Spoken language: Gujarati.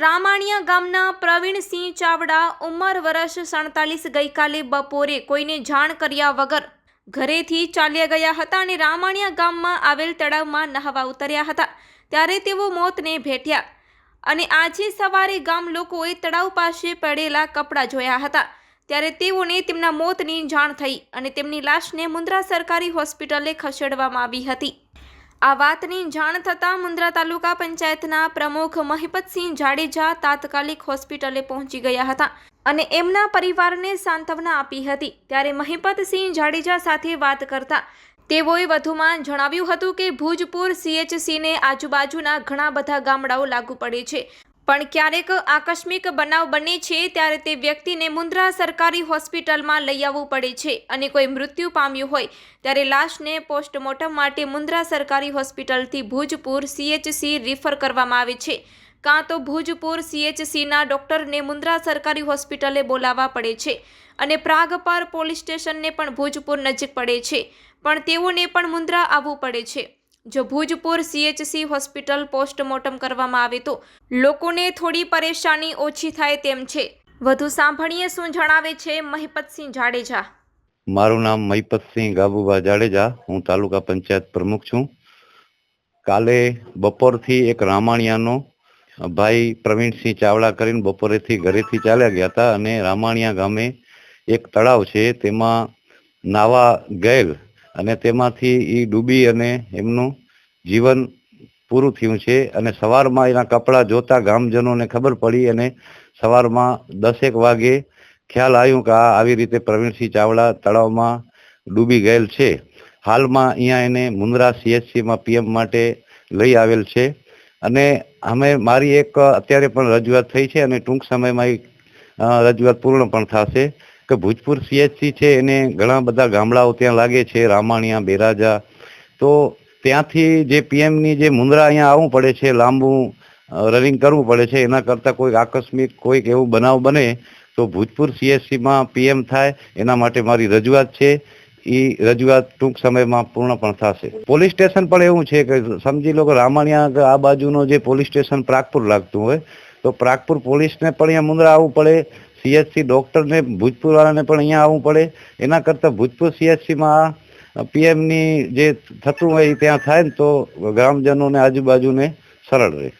રામાણિયા ગામના પ્રવીણસિંહ ચાવડા ઉંમર વર્ષ સડતાલીસ ગઈકાલે બપોરે કોઈને જાણ કર્યા વગર ઘરેથી ચાલ્યા ગયા હતા અને રામાણિયા ગામમાં આવેલ તળાવમાં નહાવા ઉતર્યા હતા. ત્યારે તેઓ મોતને ભેટ્યા અને આજે સવારે ગામ લોકોએ તળાવ પાસે પડેલા કપડાં જોયા હતા. ત્યારે તેઓને તેમના મોતની જાણ થઈ અને તેમની લાશને મુન્દ્રા સરકારી હોસ્પિટલે ખસેડવામાં આવી હતી. આ વાતની જાણ થતાં મુન્દ્રા તાલુકા પંચાયતના પ્રમુખ મહિપતસિંહ જાડેજા તાત્કાલિક હોસ્પિટલે પહોંચી ગયા હતા અને એમના પરિવારને સાંત્વના આપી હતી. ત્યારે મહિપતસિંહ જાડેજા સાથે વાત કરતા તેઓએ વધુમાં જણાવ્યું હતું કે, ભુજપુર સીએચસીને આજુબાજુના ઘણા બધા ગામડાઓ લાગુ પડે છે. પણ ક્યારેક આકસ્મિક બનાવ બને છે ત્યારે તે વ્યક્તિને મુન્દ્રા સરકારી હોસ્પિટલમાં લઈ આવવું પડે છે અને કોઈ મૃત્યુ પામ્યું હોય ત્યારે લાશને પોસ્ટમોર્ટમ માટે મુન્દ્રા સરકારી હોસ્પિટલથી ભુજપુર સીએચસી રિફર કરવામાં આવે છે. કાં તો ભુજપુર સીએચસીના ડૉક્ટરને મુન્દ્રા સરકારી હોસ્પિટલે બોલાવવા પડે છે અને પ્રાગપર પોલીસ સ્ટેશનને પણ ભુજપુર નજીક પડે છે. પણ તેઓને પણ મુન્દ્રા આવવું પડે છે. જો ભુજપુર સીએચસી હોસ્પિટલ પોસ્ટમોર્ટમ કરવામાં આવે તો લોકોને થોડી પરેશાની ઓછી થાય તેમ છે. વધુ સાંભળીએ શું જણાવે છે મહિપતસિંહ જાડેજા. મારું નામ મહિપતસિંહ ગાબુભા જાડેજા. હું તાલુકા પંચાયત પ્રમુખ છું. કાલે બપોરથી એક રામાણિયાનો ભાઈ પ્રવીણસિંહ ચાવડા કરીને બપોરેથી ઘરેથી ચાલ્યા ગયા હતા અને રામાણિયા ગામે એક તળાવ છે. તેમાં નાવા ગયેલ અને તેમાંથી એ ડૂબી અને એમનું જીવન પૂરું થયું છે. અને સવારમાં એના કપડાં જોતા ગામજનોને ખબર પડી અને સવારમાં દસેક વાગે ખ્યાલ આવ્યું કે આ આવી રીતે પ્રવીણસિંહ ચાવડા તળાવમાં ડૂબી ગયેલ છે. હાલમાં અહીંયા એને મુન્દ્રા સીએચસીમાં પીએમ માટે લઈ આવેલ છે. અને અમે, મારી એક અત્યારે પણ રજૂઆત થઈ છે અને ટૂંક સમયમાં એ રજૂઆત પૂર્ણ પણ થશે. કે ભુજપુર સીએચસી છે, એને ઘણા બધા ગામડાઓ ત્યાં લાગે છે, રામાણિયા, બેરાજા. તો ત્યાંથી જે પીએમની જે મુન્દ્રા અહીંયા આવવું પડે છે, લાંબુ રનિંગ કરવું પડે છે, એના કરતાં કોઈક આકસ્મિક કોઈક એવું બનાવ બને, તો ભુજપુર સીએસસીમાં પીએમ થાય, એના માટે મારી રજૂઆત છે. એ રજૂઆત ટૂંક સમયમાં પૂર્ણ પણ થશે. પોલીસ સ્ટેશન પણ એવું છે કે સમજી લો કે રામાણિયા આ બાજુનો જે પોલીસ સ્ટેશન પ્રાગપુર લાગતું હોય, તો પ્રાગપુર પોલીસને પણ અહીંયા મુન્દ્રા આવવું પડે સીએચસી ડૉક્ટરને ભુજપુર વાળાને પણ અહીંયા આવવું પડે. એના કરતાં ભુજપુર સીએચસીમાં પીએમની જે થતું હોય એ ત્યાં થાય ને તો ગ્રામજનોને આજુબાજુને સરળ રહે.